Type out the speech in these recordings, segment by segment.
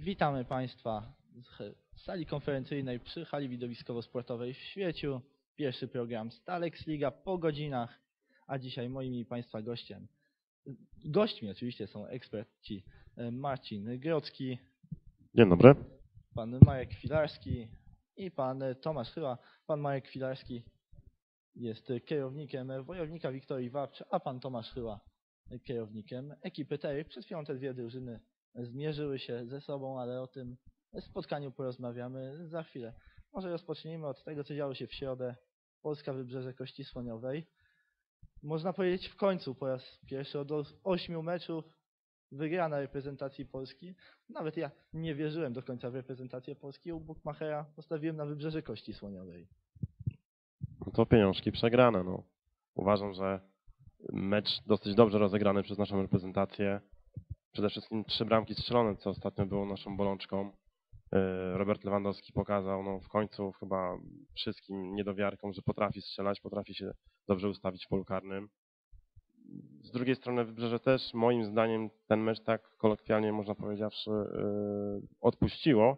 Witamy Państwa z sali konferencyjnej przy hali widowiskowo-sportowej w Świeciu. Pierwszy program Stalex Liga po godzinach, a dzisiaj moim i Państwa gościem, gośćmi oczywiście są eksperci e, Marcin Grodzki, Dzień dobry. pan Marek Filarski i pan Tomasz Chyła. Pan Marek Filarski jest kierownikiem Wojownika Wiktorii Wabcz, a pan Tomasz Chyła kierownikiem ekipy tej. Przed chwilą te dwie drużyny zmierzyły się ze sobą, ale o tym spotkaniu porozmawiamy za chwilę. Może rozpocznijmy od tego, co działo się w środę. Polska Wybrzeże Kości Słoniowej. Można powiedzieć w końcu po raz pierwszy od ośmiu meczów wygrana reprezentacji Polski. Nawet ja nie wierzyłem do końca w reprezentację Polski. U Bukmachera postawiłem na Wybrzeże Kości Słoniowej. No to pieniążki przegrane. No. Uważam, że mecz dosyć dobrze rozegrany przez naszą reprezentację. Przede wszystkim trzy bramki strzelone, co ostatnio było naszą bolączką. Yy, Robert Lewandowski pokazał no, w końcu chyba wszystkim niedowiarkom, że potrafi strzelać, potrafi się dobrze ustawić w polu karnym. Z drugiej strony Wybrzeże też moim zdaniem ten mecz tak kolokwialnie można powiedziawszy yy, odpuściło,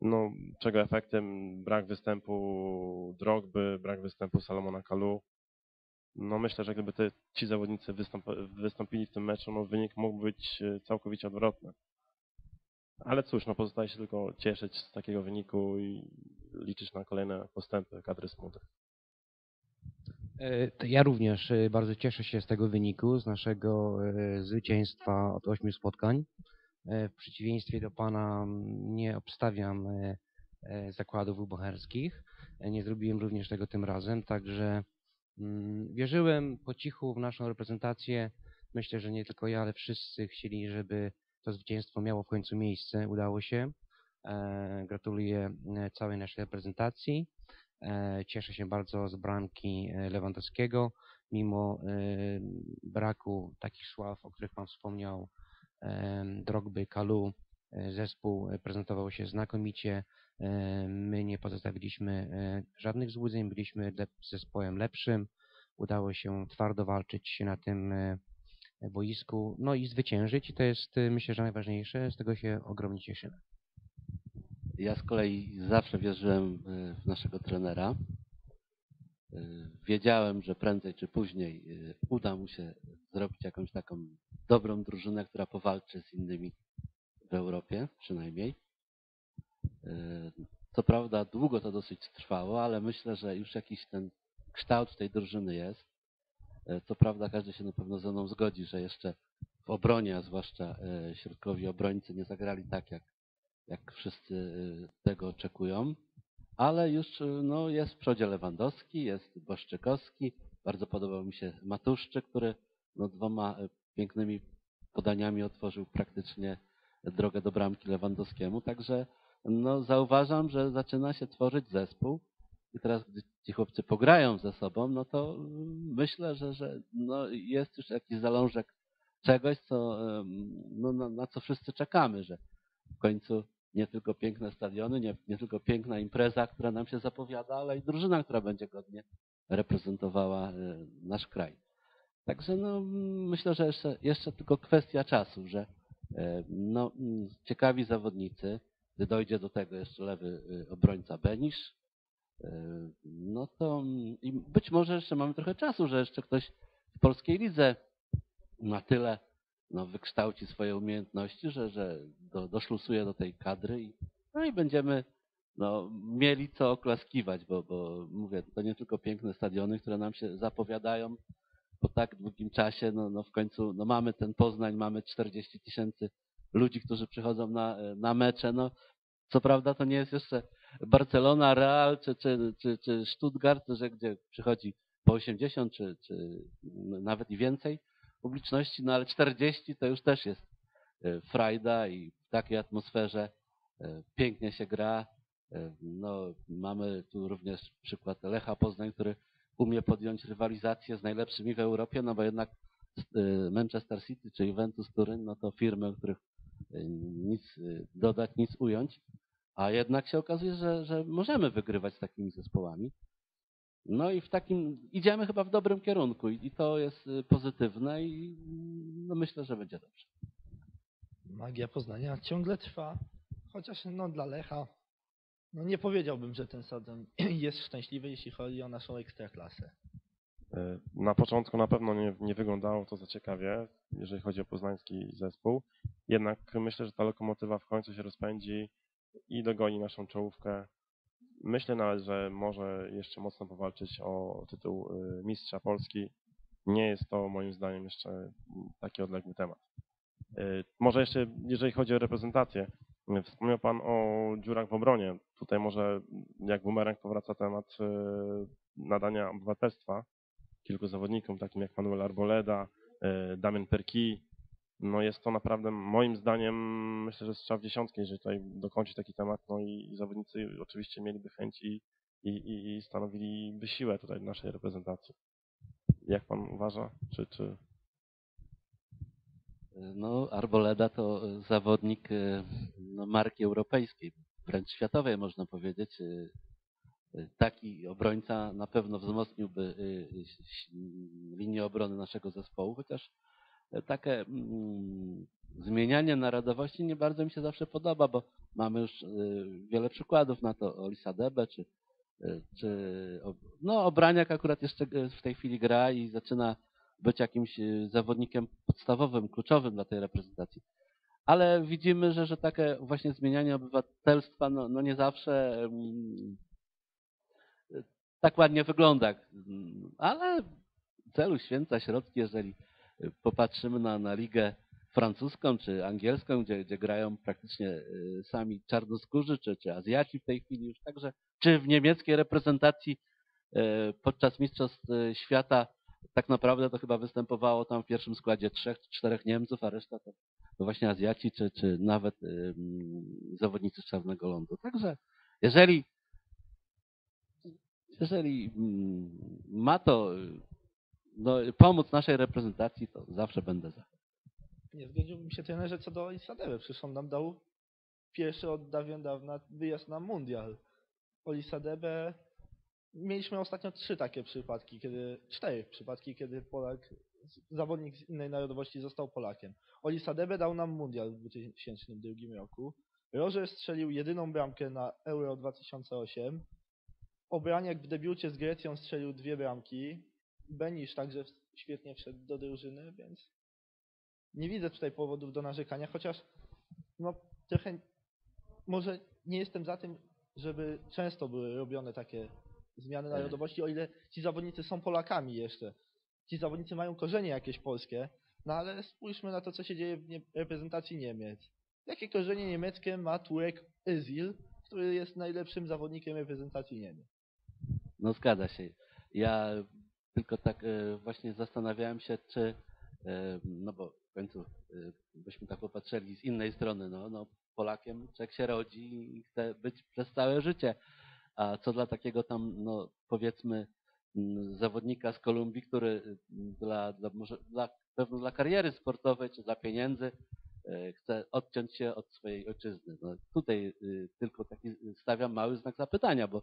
no, czego efektem brak występu Drogby, brak występu Salomona Kalu. No myślę, że gdyby te, ci zawodnicy wystąp, wystąpili w tym meczu, no wynik mógł być e, całkowicie odwrotny. Ale cóż, no pozostaje się tylko cieszyć z takiego wyniku i liczyć na kolejne postępy kadry Smuty. E, Ja również e, bardzo cieszę się z tego wyniku, z naszego zwycięstwa od ośmiu spotkań. W przeciwieństwie do Pana nie obstawiam zakładów wybucherskich. E, Nie zrobiłem również tego tym razem, także wierzyłem po cichu w naszą reprezentację. Myślę, że nie tylko ja, ale wszyscy chcieli, żeby to zwycięstwo miało w końcu miejsce. Udało się. E, Gratuluję e, całej naszej reprezentacji. E, Cieszę się bardzo z bramki Lewandowskiego, mimo braku takich sław, o których Pan wspomniał, Drogby, Kalu, zespół e, prezentował się znakomicie. E, My nie pozostawiliśmy e, żadnych złudzeń, byliśmy zespołem lepszym. Udało się twardo walczyć na tym e, boisku, no i zwyciężyć i to jest e, myślę, że najważniejsze. Z tego się ogromnie cieszymy. Ja z kolei zawsze wierzyłem e, w naszego trenera. E, Wiedziałem, że prędzej czy później e, uda mu się zrobić jakąś taką dobrą drużynę, która powalczy z innymi w Europie przynajmniej. E, Co prawda długo to dosyć trwało, ale myślę, że już jakiś ten kształt tej drużyny jest. E, Co prawda każdy się na pewno ze mną zgodzi, że jeszcze w obronie, a zwłaszcza e, środkowi obrońcy nie zagrali tak, jak jak wszyscy tego oczekują, ale już no, jest w przodzie Lewandowski, jest Błaszczykowski, bardzo podobał mi się Matuszczyk, który no, dwoma pięknymi podaniami otworzył praktycznie drogę do bramki Lewandowskiemu, także no, zauważam, że zaczyna się tworzyć zespół i teraz, gdy ci chłopcy pograją ze sobą, no to y, myślę, że, że no, jest już jakiś zalążek czegoś, co, no, na, na co wszyscy czekamy, że w końcu nie tylko piękne stadiony, nie, nie tylko piękna impreza, która nam się zapowiada, ale i drużyna, która będzie godnie reprezentowała y, nasz kraj. Także no, mm, myślę, że jeszcze, jeszcze tylko kwestia czasu, że no, mm, ciekawi zawodnicy, gdy dojdzie do tego jeszcze lewy y, obrońca Benisz, y, no to mm, i być może jeszcze mamy trochę czasu, że jeszcze ktoś w polskiej lidze na tyle no, wykształci swoje umiejętności, że, że do, doszlusuje do tej kadry i, no i będziemy no, mieli co oklaskiwać, bo, bo mówię, to nie tylko piękne stadiony, które nam się zapowiadają po tak długim czasie, no, no w końcu no, mamy ten Poznań, mamy 40 tysięcy ludzi, którzy przychodzą na, na mecze, no co prawda to nie jest jeszcze Barcelona, Real czy, czy, czy, czy Stuttgart, że gdzie przychodzi po 80 czy, czy nawet i więcej, publiczności, no ale 40 to już też jest e, frajda i w takiej atmosferze e, pięknie się gra. E, No, mamy tu również przykład Lecha Poznań, który umie podjąć rywalizację z najlepszymi w Europie, no bo jednak e, Manchester City czy Juventus Turyn, no to firmy, o których e, nic e, dodać, nic ująć, a jednak się okazuje, że, że możemy wygrywać z takimi zespołami. No i w takim idziemy chyba w dobrym kierunku i, to jest pozytywne i no myślę, że będzie dobrze. Magia Poznania ciągle trwa. chociaż no dla Lecha, no nie powiedziałbym, że ten sezon jest szczęśliwy, jeśli chodzi o naszą ekstraklasę. E, Na początku na pewno nie, nie wyglądało to za ciekawie, jeżeli chodzi o poznański zespół. Jednak myślę, że ta lokomotywa w końcu się rozpędzi i dogoni naszą czołówkę. Myślę nawet, że może jeszcze mocno powalczyć o tytuł y, mistrza Polski. Nie jest to moim zdaniem jeszcze taki odległy temat. Y, Może jeszcze, jeżeli chodzi o reprezentację, wspomniał Pan o dziurach w obronie. Tutaj może jak bumerang powraca temat y, nadania obywatelstwa kilku zawodnikom, takim jak Manuel Arboleda, y, Damian Perki. No jest to naprawdę moim zdaniem, myślę, że strzał w dziesiątkę, jeżeli tutaj dokończyć taki temat, no i, zawodnicy oczywiście mieliby chęć i, i, i stanowiliby siłę tutaj naszej reprezentacji. Jak Pan uważa? Czy, czy No, Arboleda to e, zawodnik e, no, marki europejskiej, wręcz światowej można powiedzieć. E, Taki obrońca na pewno wzmocniłby linię obrony naszego zespołu, chociaż takie mm, zmienianie narodowości nie bardzo mi się zawsze podoba, bo mamy już wiele przykładów na to, Olisa Debe, czy, czy no, Obraniak akurat jeszcze w tej chwili gra i zaczyna być jakimś e, zawodnikiem podstawowym, kluczowym dla tej reprezentacji. Ale widzimy, że, że takie właśnie zmienianie obywatelstwa no, no nie zawsze mm, tak ładnie wygląda. Ale celu święca środki, jeżeli popatrzymy na, na ligę francuską czy angielską, gdzie, gdzie grają praktycznie e, sami czarnoskórzy czy, czy Azjaci w tej chwili już także, czy w niemieckiej reprezentacji e, podczas Mistrzostw Świata tak naprawdę to chyba występowało tam w pierwszym składzie trzech czterech Niemców, a reszta to, właśnie Azjaci czy, czy nawet zawodnicy z Czarnego Lądu. Także jeżeli jeżeli ma to no, pomóc naszej reprezentacji, to zawsze będę za. Nie zgodziłbym się trenerze co do Olisadebe, przecież on nam dał pierwszy od dawien dawna wyjazd na mundial. Olisadebe, mieliśmy ostatnio trzy takie przypadki, kiedy, cztery przypadki, kiedy Polak, zawodnik z innej narodowości został Polakiem. Olisadebe dał nam mundial w 2002 roku. Roger strzelił jedyną bramkę na Euro 2008. Obraniak w debiucie z Grecją strzelił dwie bramki. Benisz także świetnie wszedł do drużyny, więc nie widzę tutaj powodów do narzekania, chociaż no trochę może nie jestem za tym, żeby często były robione takie zmiany narodowości, o ile ci zawodnicy są Polakami jeszcze. Ci zawodnicy mają korzenie jakieś polskie, no ale spójrzmy na to, co się dzieje w nie- reprezentacji Niemiec. Jakie korzenie niemieckie ma Turek Özil, który jest najlepszym zawodnikiem reprezentacji Niemiec? No zgadza się. Ja tylko tak e, właśnie zastanawiałem się, czy, e, no bo w końcu e, byśmy tak popatrzyli z innej strony, no, no Polakiem człowiek się rodzi i chce być przez całe życie. A co dla takiego tam, no powiedzmy, mm, zawodnika z Kolumbii, który mm, dla, dla, może dla, pewno dla kariery sportowej czy dla pieniędzy e, chce odciąć się od swojej ojczyzny. No, tutaj y, tylko taki stawiam mały znak zapytania, bo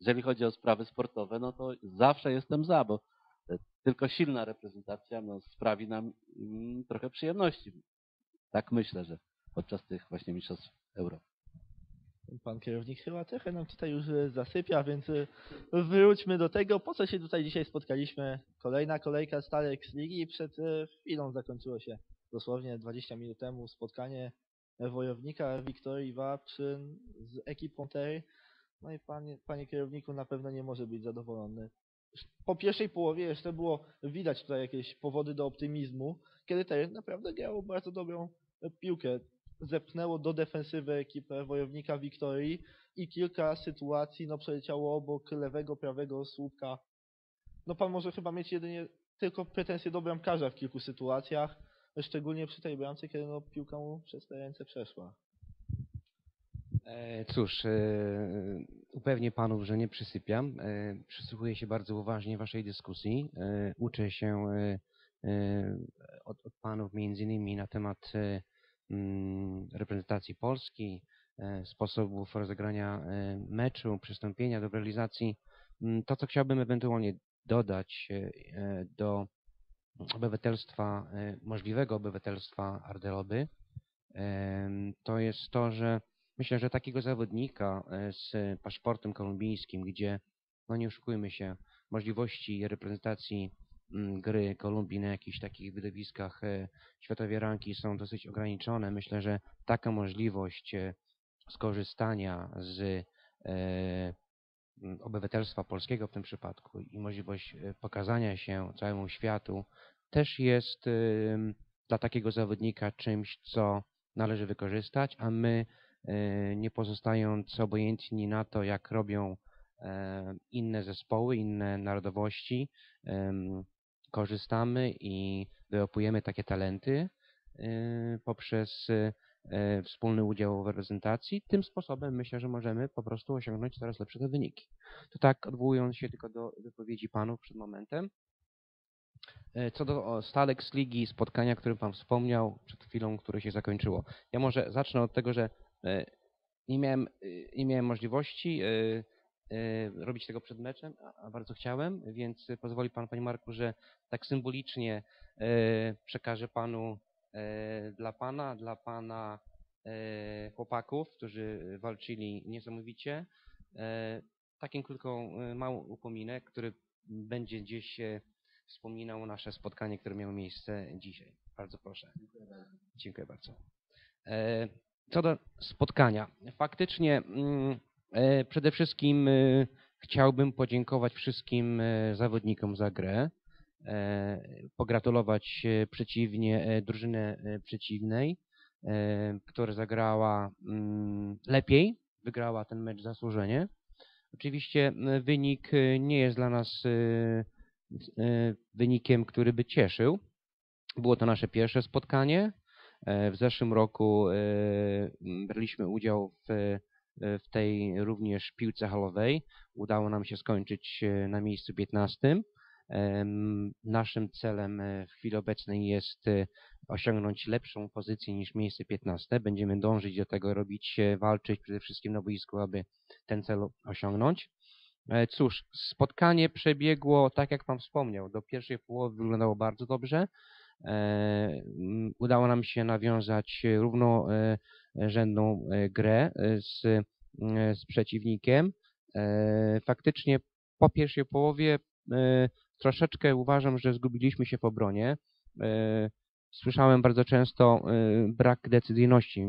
jeżeli chodzi o sprawy sportowe, no to zawsze jestem za, bo e, tylko silna reprezentacja no, sprawi nam mm, trochę przyjemności. Tak myślę, że podczas tych właśnie mistrzostw Europy. Pan kierownik chyba trochę nam tutaj już e, zasypia, więc e, wróćmy do tego, po co się tutaj dzisiaj spotkaliśmy. Kolejna kolejka Stalex Ligi i przed e, chwilą zakończyło się dosłownie 20 minut temu spotkanie wojownika Wiktorii Waprzyn z ekipą tej. No i panie, panie kierowniku na pewno nie może być zadowolony. Po pierwszej połowie jeszcze było widać tutaj jakieś powody do optymizmu, kiedy Tej naprawdę grało bardzo dobrą piłkę zepchnęło do defensywy ekipę wojownika Wiktorii i kilka sytuacji no, przeleciało obok lewego, prawego słupka. No pan może chyba mieć jedynie tylko pretensje do bramkarza w kilku sytuacjach, szczególnie przy tej bramce, kiedy no, piłka mu przez te ręce przeszła. E, Cóż, e, upewnię panów, że nie przysypiam. E, Przysłuchuję się bardzo uważnie waszej dyskusji. Uczę się od, od panów między innymi na temat reprezentacji Polski, e, sposobów rozegrania e, meczu, przystąpienia do realizacji. Mm, To, co chciałbym ewentualnie dodać e, do obywatelstwa, możliwego obywatelstwa Ardeloby, to jest to, że Myślę, że takiego zawodnika z paszportem kolumbijskim, gdzie, no nie oszukujmy się, możliwości reprezentacji mm, gry Kolumbii na jakichś takich wydawiskach e, światowej ranki są dosyć ograniczone. Myślę, że taka możliwość e, skorzystania z e, m, obywatelstwa polskiego w tym przypadku i możliwość pokazania się całemu światu też jest dla takiego zawodnika czymś, co należy wykorzystać, a my nie pozostając obojętni na to, jak robią inne zespoły, inne narodowości, korzystamy i wyłapujemy takie talenty e, poprzez e, e, wspólny udział w reprezentacji. Tym sposobem myślę, że możemy po prostu osiągnąć coraz lepsze te wyniki. To tak odwołując się tylko do wypowiedzi panów przed momentem. Co do o, Stalex Ligi, spotkania, o którym Pan wspomniał przed chwilą, które się zakończyło. Ja może zacznę od tego, że nie miałem, nie miałem możliwości robić tego przed meczem, a- bardzo chciałem, więc pozwoli Pan, Panie Marku, że tak symbolicznie e, przekażę Panu e, dla Pana, dla Pana chłopaków, którzy walczyli niesamowicie. Taką krótką, małą upominek, który będzie gdzieś wspominał nasze spotkanie, które miało miejsce dzisiaj. Bardzo proszę. Dziękuję bardzo. E, Co do spotkania. Faktycznie mm, przede wszystkim e, chciałbym podziękować wszystkim e, zawodnikom za grę, e, pogratulować e, przeciwnie, e, drużynę e, przeciwnej, e, która zagrała mm, lepiej, wygrała ten mecz zasłużenie. Oczywiście wynik e, nie jest dla nas e, e, wynikiem, który by cieszył. Było to nasze pierwsze spotkanie. E, W zeszłym roku e, braliśmy udział w, e, w tej również piłce halowej. Udało nam się skończyć e, na miejscu 15. Em, Naszym celem e, w chwili obecnej jest e, osiągnąć lepszą pozycję niż miejsce 15. Będziemy dążyć do tego, robić, e, walczyć przede wszystkim na boisku, aby ten cel osiągnąć. E, Cóż, spotkanie przebiegło tak, jak Pan wspomniał. Do pierwszej połowy wyglądało bardzo dobrze. E, Udało nam się nawiązać równorzędną e, grę e, z, e, z przeciwnikiem. Faktycznie po pierwszej połowie troszeczkę uważam, że zgubiliśmy się w obronie. Słyszałem bardzo często brak decyzyjności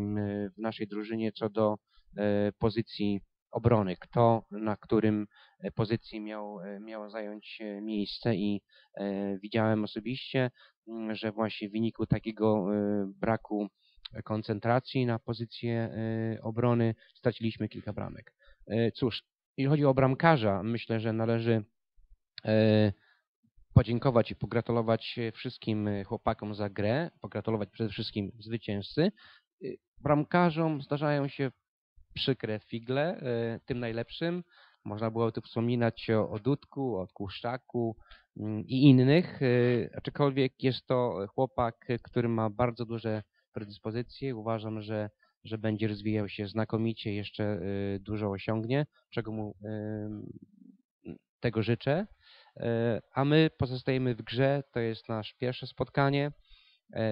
w naszej drużynie co do pozycji obrony, kto na którym e, pozycji miał, e, miał zająć e, miejsce i widziałem osobiście, m, że właśnie w wyniku takiego braku koncentracji na pozycję obrony straciliśmy kilka bramek. Cóż, jeśli chodzi o bramkarza, myślę, że należy podziękować i pogratulować wszystkim chłopakom za grę, pogratulować przede wszystkim zwycięzcy. Bramkarzom zdarzają się przykre figle, e, tym najlepszym. Można było tu wspominać o, o Dudku, o Kuszczaku mm, i innych, e, aczkolwiek jest to chłopak, który ma bardzo duże predyspozycje. Uważam, że, że będzie rozwijał się znakomicie, jeszcze e, dużo osiągnie, czego mu tego życzę. A my pozostajemy w grze, to jest nasze pierwsze spotkanie.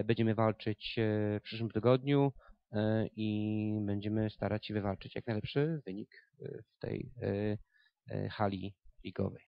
Będziemy walczyć w przyszłym tygodniu i będziemy starać się wywalczyć jak najlepszy wynik e, w tej e, e, hali ligowej.